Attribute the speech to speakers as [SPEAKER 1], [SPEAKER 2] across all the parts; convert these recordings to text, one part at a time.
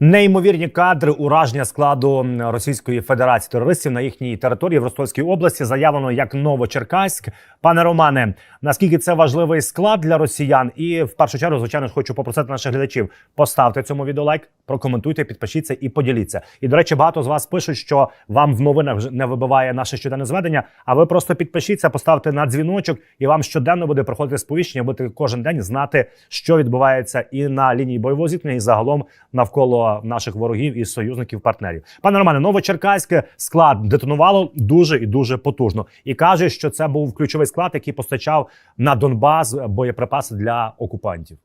[SPEAKER 1] Неймовірні кадри ураження складу Російської Федерації терористів на їхній території в Ростовській області заявлено як Новочеркаськ. Пане Романе, наскільки це важливий склад для росіян? І в першу чергу, звичайно ж, хочу попросити наших глядачів поставте цьому відео лайк, прокоментуйте, підпишіться і поділіться. І до речі, багато з вас пишуть, що вам в новинах не вибиває наше щоденне зведення. А ви просто підпишіться, поставте на дзвіночок, і вам щоденно буде приходити сповіщення. Будете кожен день знати, що відбувається і на лінії бойового зіткнення, і загалом навколо наших ворогів і союзників партнерів. Пане Романе, Новочеркаське склад детонувало дуже і дуже потужно. І каже, що це був ключовий склад, який постачав на Донбас боєприпаси для окупантів.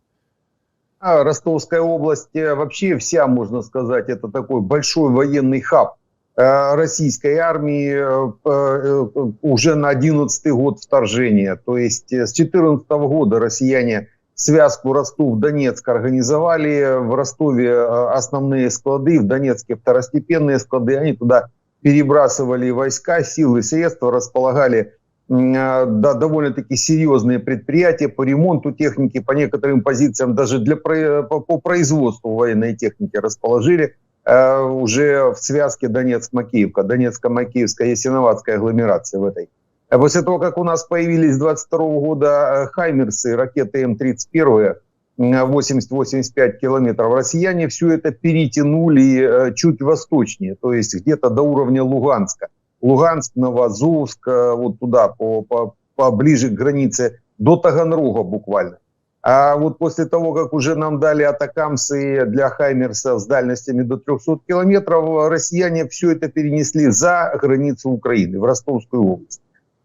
[SPEAKER 2] А Ростовская область э, вообще вся, можно сказать, это такой большой военный хаб э, российской армии э, э, уже на 11 год вторжения. То есть э, с 14 года россияне связку Ростов-Донецк организовали. В Ростове э, основные склады, в Донецке второстепенные склады. Они туда перебрасывали войска, силы, средства, располагали э, да, довольно-таки серьезные предприятия по ремонту техники, по некоторым позициям даже для, про- по, производству военной техники расположили э, уже в связке Донецк-Макеевка, Донецко-Макеевская Ясиноватская агломерация в этой. А После того, как у нас появились 22 года э, «Хаймерсы», ракеты М-31, м, 80-85 километров, россияне все это перетянули э, чуть восточнее, то есть где-то до уровня Луганска. Луганск, Новоазовск, э, вот туда, по, по, поближе к границе, до Таганрога буквально. А вот после того, как уже нам дали атакамсы для Хаймерса с дальностями до 300 километров, россияне все это перенесли за границу Украины, в Ростовскую область.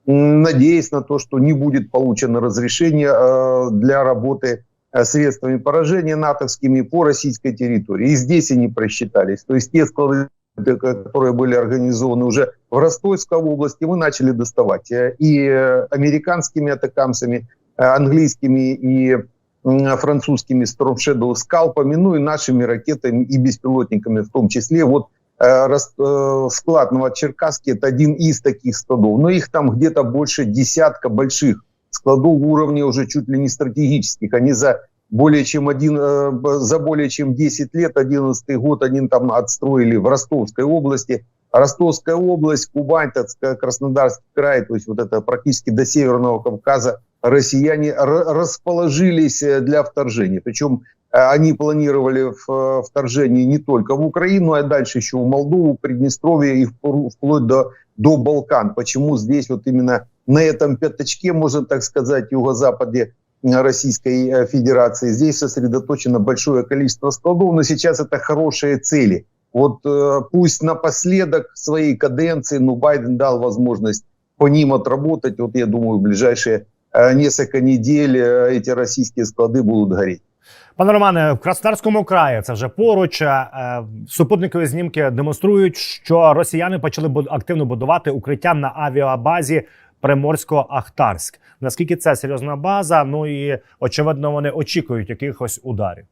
[SPEAKER 2] Надеясь на то, что не будет получено разрешение э, для работы э, средствами поражения натовскими по российской территории. И здесь они просчитались. То есть те склады, которые были организованы уже в Ростовской области, мы начали доставать э, и американскими атакамсами, английскими и французскими Storm Shadow скалпами, ну и нашими ракетами и беспилотниками в том числе. Вот склад Новочеркасский это один из таких складов, но их там где-то больше десятка больших складов уровня уже чуть ли не стратегических. Они за более чем один, э, за более чем 10 лет, 11 год они там отстроили в Ростовской области. Ростовская область, Кубань, так сказать, Краснодарский край, то есть вот это практически до Северного Кавказа россияне расположились э, для вторжения. Причем э, они планировали э, вторжение не только в Украину, а дальше еще в Молдову, Приднестровье и вплоть до, до Балкан. Почему здесь вот именно на этом пятачке, можно так сказать, юго-западе э, Российской э, Федерации, здесь сосредоточено большое количество складов, но сейчас это хорошие цели. Вот э, пусть напоследок своей каденции, но Байден дал возможность по ним отработать. Вот я думаю, в ближайшие э, несколько недель э, эти российские склады будут гореть.
[SPEAKER 1] Пане Романе, в Краснодарському краї це вже поруч. е, Супутникові знімки демонструють, що росіяни почали бу- активно будувати укриття на авіабазі Приморсько-Ахтарськ. Наскільки це серйозна база? Ну і очевидно, вони очікують якихось ударів.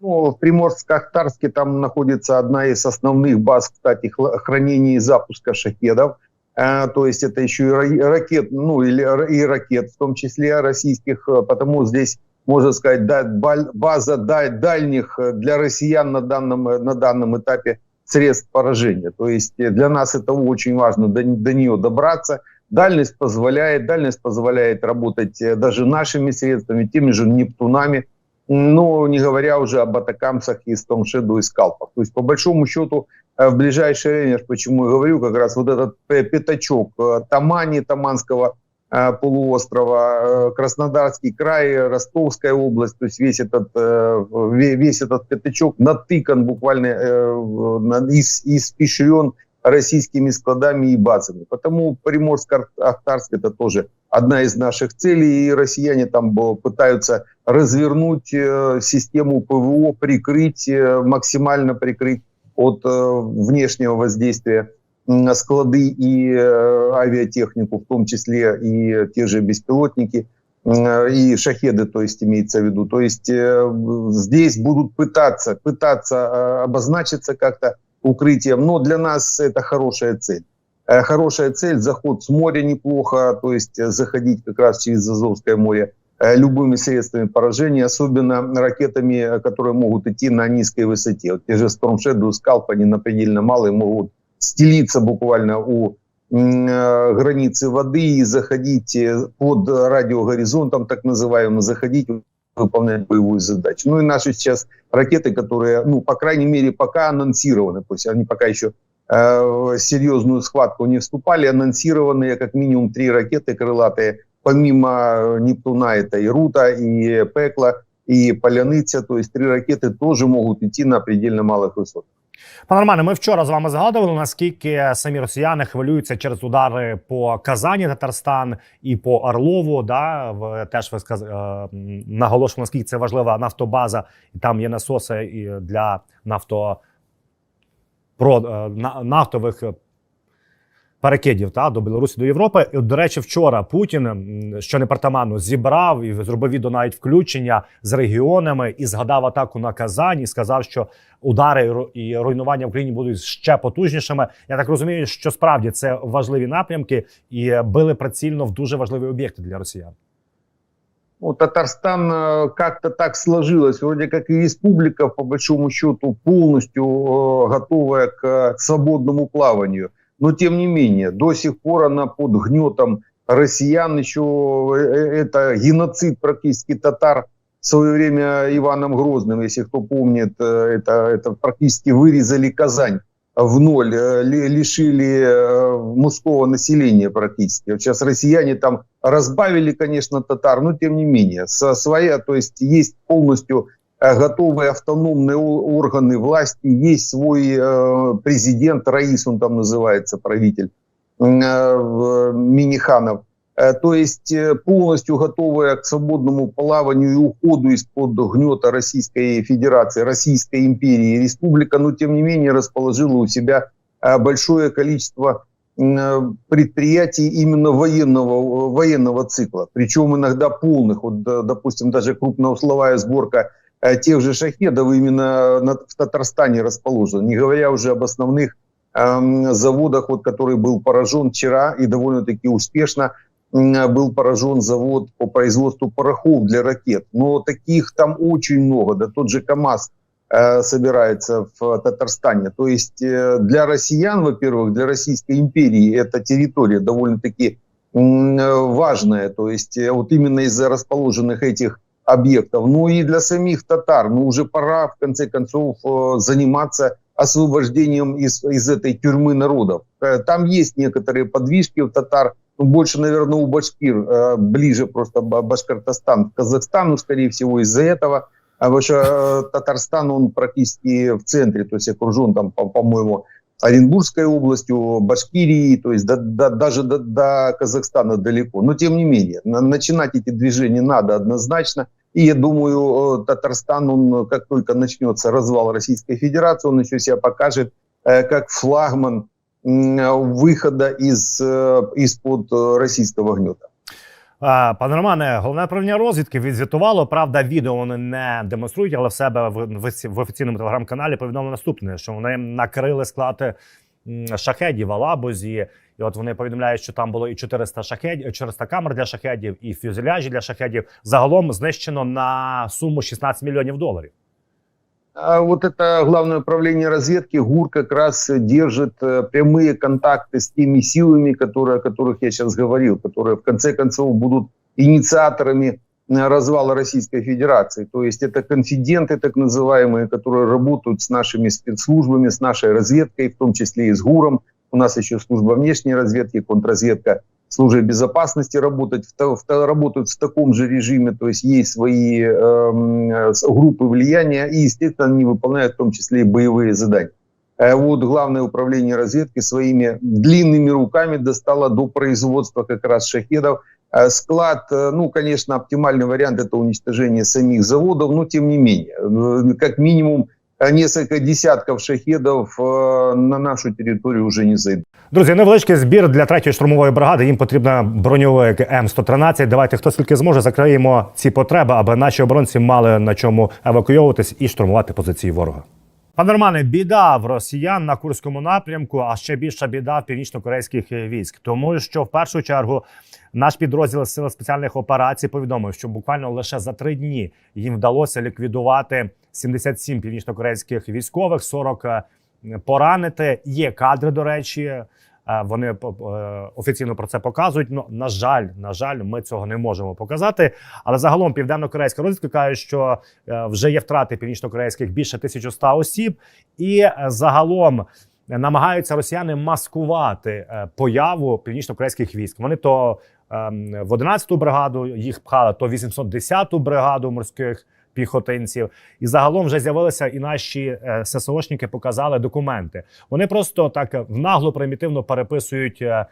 [SPEAKER 2] Ну, в Приморско-Ахтарске там находится одна из основных баз, кстати, хла- хранения и запуска шахедов. Э, то есть это еще и ра- ракет, ну или ра- и ракет, в том числе российских, э, потому здесь, можно сказать, да- база да- дальних э, для россиян на данном, э, на данном этапе средств поражения. То есть э, для нас это очень важно до, до нее добраться. Дальность позволяет, дальность позволяет работать даже нашими средствами, теми же Нептунами, ну, не говоря уже об атакамсах и Storm и скалпах. То есть, по большому счету, в ближайшее время, почему я говорю, как раз вот этот пятачок Тамани, Таманского полуострова, э, Краснодарский край, Ростовская область, то есть весь этот, э, ве- весь этот пятачок натыкан буквально, э, ис- испещрен российскими складами и базами. Потому Приморско-Ахтарск это тоже одна из наших целей, и россияне там пытаются развернуть э, систему ПВО, прикрыть, э, максимально прикрыть от э, внешнего воздействия склады и э, авиатехнику, в том числе и те же беспилотники, м, и шахеды, то есть имеется в виду. То есть э, здесь будут пытаться, пытаться э, обозначиться как-то укрытием, но для нас это хорошая цель. Э, Хорошая цель, заход с моря неплохо, то есть э, заходить как раз через Азовское море э, любыми средствами поражения, особенно ракетами, э, которые могут идти на низкой высоте. Вот те же Storm Shadow, Scalp, они на предельно малые могут стелиться буквально у э, границы воды и заходить э, под радиогоризонтом, так называемым, заходить выполнять боевую задачу. Ну и наши сейчас ракеты, которые, ну, по крайней мере, пока анонсированы, то есть они пока еще э, в серьезную схватку не вступали, анонсированные как минимум три ракеты крылатые, помимо Нептуна, это и Рута, и Пекла, и Поляниця, то есть три ракеты тоже могут идти на предельно малых высотах.
[SPEAKER 1] Пане Романе, ми вчора з вами згадували, наскільки самі росіяни хвилюються через удари по Казані, Татарстан і по Орлову. Да, теж ви сказ... е, наголошували, наскільки це важлива нафтобаза, і там є насоси для нафто... про... е, нафтових перекидів та, до Білорусі, до Європи. І, от, до речі, вчора Путін, м, що не притаманно, зібрав і зробив відео навіть включення з регіонами і згадав атаку на Казань і сказав, що удари і ру- і руйнування в Україні будуть ще потужнішими. Я так розумію, що справді це важливі напрямки і били прицільно в дуже важливі об'єкти для росіян.
[SPEAKER 2] Ну, Татарстан э, как-то так сложилось, вроде как и республика, по большому счету, полностью э, готовая к э, свободному плаванию. Но, тем не менее, до сих пор она под гнетом россиян, еще э, это геноцид практически татар в свое время Иваном Грозным, если кто помнит, э, это, это практически вырезали Казань в ноль, э, ли- лишили э, мужского населения практически. Сейчас россияне там разбавили, конечно, татар, но тем не менее, со своя, то есть есть полностью э, готовые автономные органы власти, есть свой э, президент, Раис он там называется, правитель, э, Миниханов. Э, То есть э, полностью готовая к свободному плаванию и уходу из-под гнета Российской Федерации, Российской империи. Республика, но тем не менее расположила у себя э, большое количество э, предприятий именно военного, военного цикла, причем иногда полных. Вот, допустим, даже крупноусловая сборка э, тех же шахедов именно на- в Татарстане расположена, не говоря уже об основных эм, заводах, вот, который был поражен вчера и довольно-таки успешно м, был поражен завод по производству порохов для ракет. Но таких там очень много, да тот же КАМАЗ э, собирается в Татарстане. То есть э, для россиян, во-первых, для Российской империи эта территория довольно-таки э, важная. То есть э, вот именно из-за расположенных этих объектов. Ну и для самих татар, ну уже пора в конце концов э, заниматься освобождением из, из этой тюрьмы народов. Э, Там есть некоторые подвижки у татар, ну, больше, наверное, у башкир, э, ближе просто Ба- Башкортостан к Казахстану, скорее всего, из-за этого. А э, Татарстан, он практически в центре, то есть окружен там, по- по-моему, Оренбургской областью, Башкирии, то есть до- до- даже до, до Казахстана далеко. Но тем не менее, на- начинать эти движения надо однозначно. И я думаю, э, Татарстан, он э, как только начнется развал Российской Федерации, он еще себя покажет э, как флагман м, э, выхода из, э, из-под э, российского гнета.
[SPEAKER 1] А, Пане Романе, головне управління розвідки відзвітувало. Правда, відео вони не демонструють, але в себе в, в, в офіційному телеграм-каналі повідомили наступне: що вони накрили склад м, шахедів в Алабузі. І от вони повідомляють, що там було і 400 шахедів, 400 камер для шахедів, і фюзеляжі для шахедів. Загалом знищено на суму 16 мільйонів доларів.
[SPEAKER 2] А вот это главное управление разведки, ГУР как раз э, держит э, прямые контакты с теми силами, которые, о которых я сейчас говорил, которые в конце концов будут инициаторами э, Развала Российской Федерации. То есть это конфиденты так называемые, которые работают с нашими спецслужбами, с нашей разведкой, в том числе и с ГУРом. У нас еще служба внешней разведки, контрразведка службы безопасности работать, в, в та- работают в таком же режиме, то есть есть свои эм, э, группы влияния, и, естественно, они выполняют в том числе и боевые задания. Э, Вот главное управление разведки своими длинными руками достало до производства как раз шахедов. Э, Склад, э, ну, конечно, оптимальный вариант это уничтожение самих заводов, но тем не менее, э, как минимум э, несколько десятков шахедов э, на нашу территорию уже не зайдут.
[SPEAKER 1] Друзі, невеличкий збір для третьої штурмової бригади. Їм потрібна броньовик М113. Давайте хто скільки зможе, закриємо ці потреби, аби наші оборонці мали на чому евакуйовуватись і штурмувати позиції ворога. Пане Романе, біда в росіян на курському напрямку, а ще більша біда в північно-корейських е, військ, тому що в першу чергу наш підрозділ сил спеціальних операцій повідомив, що буквально лише за три дні їм вдалося ліквідувати 77 північно-корейських військових, 40 е, поранити. Є кадри, до речі. е, Вони е, офіційно про це показують. Ну на жаль, на жаль, ми цього не можемо показати. Але загалом південно-корейська розвідка каже, що вже є втрати північно-корейських більше 1100 осіб, і загалом намагаються росіяни маскувати появу північно-корейських військ. Вони то в 11-ту бригаду їх пхали, то 810-ту бригаду морських піхотинців. І загалом вже з'явилися і наші е, ССОшники показали документи. Вони просто так е, внагло примітивно переписують е,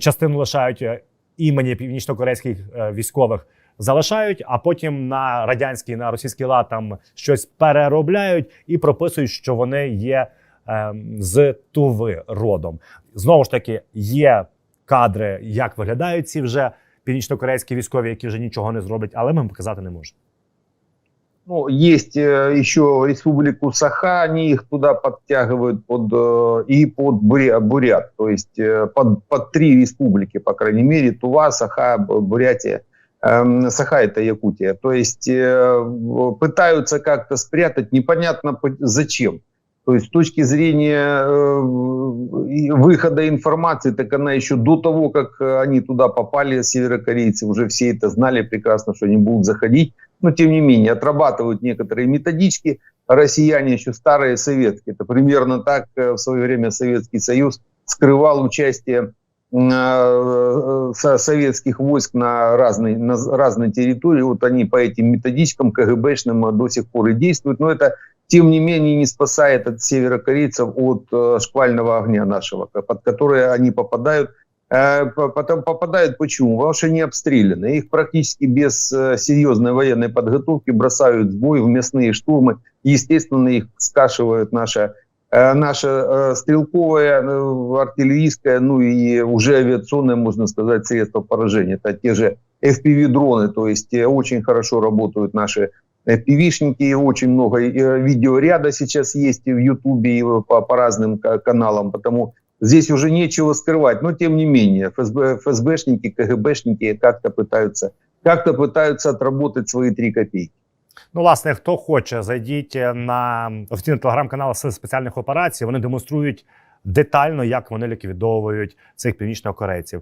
[SPEAKER 1] частину лишають е, імені північно-корейських е, військових. Залишають, а потім на радянський на російський лад там щось переробляють і прописують, що вони є ем, з Туви родом. Знову ж таки, є кадри, як виглядають ці вже північно-корейські військові, які вже нічого не зроблять, але ми їм показати не можемо.
[SPEAKER 2] Ну, есть э, еще республику Саха, они их туда подтягивают под, э, и под Буря- Бурят, то есть э, под, под три республики, по крайней мере, Тува, Саха, Б- Бурятия. Эм, Саха это Якутия. То есть э, в- пытаются как-то спрятать, непонятно по- зачем. То есть с точки зрения э, выхода информации, так она еще до того, как э, они туда попали, северокорейцы, уже все это знали прекрасно, что они будут заходить но тем не менее отрабатывают некоторые методички. Россияне еще старые советские. Это примерно так э, в свое время Советский Союз скрывал участие со- советских войск на разной, на разной территории. Вот они по этим методичкам КГБшным э, до сих пор и действуют. Но это, тем не менее, не спасает от северокорейцев от э, шквального огня нашего, под который они попадают Э, по- Потом попадают почему? Потому что они обстреляны. Их практически без э, серьезной военной подготовки бросают в бой в мясные штурмы. Естественно, их скашивают наша, наша стрелковая, артиллерийская, ну и уже авиационное, можно сказать, средство поражения. Это те же FPV-дроны, то есть очень хорошо работают наши FPV-шники, очень много э, видеоряда сейчас есть и в Ютубе, и по, по разным ка- каналам, потому Здесь уже нечего скрывать, но тем не менее ФСБ, ФСБшники, КГБшники как-то пытаются, как-то пытаются отработать свои три копейки.
[SPEAKER 1] Ну, власне, хто хоче, зайдіть на офіційний телеграм-канал Сил спеціальних операцій. Вони демонструють детально, як вони ліквідовують цих північнокорейців.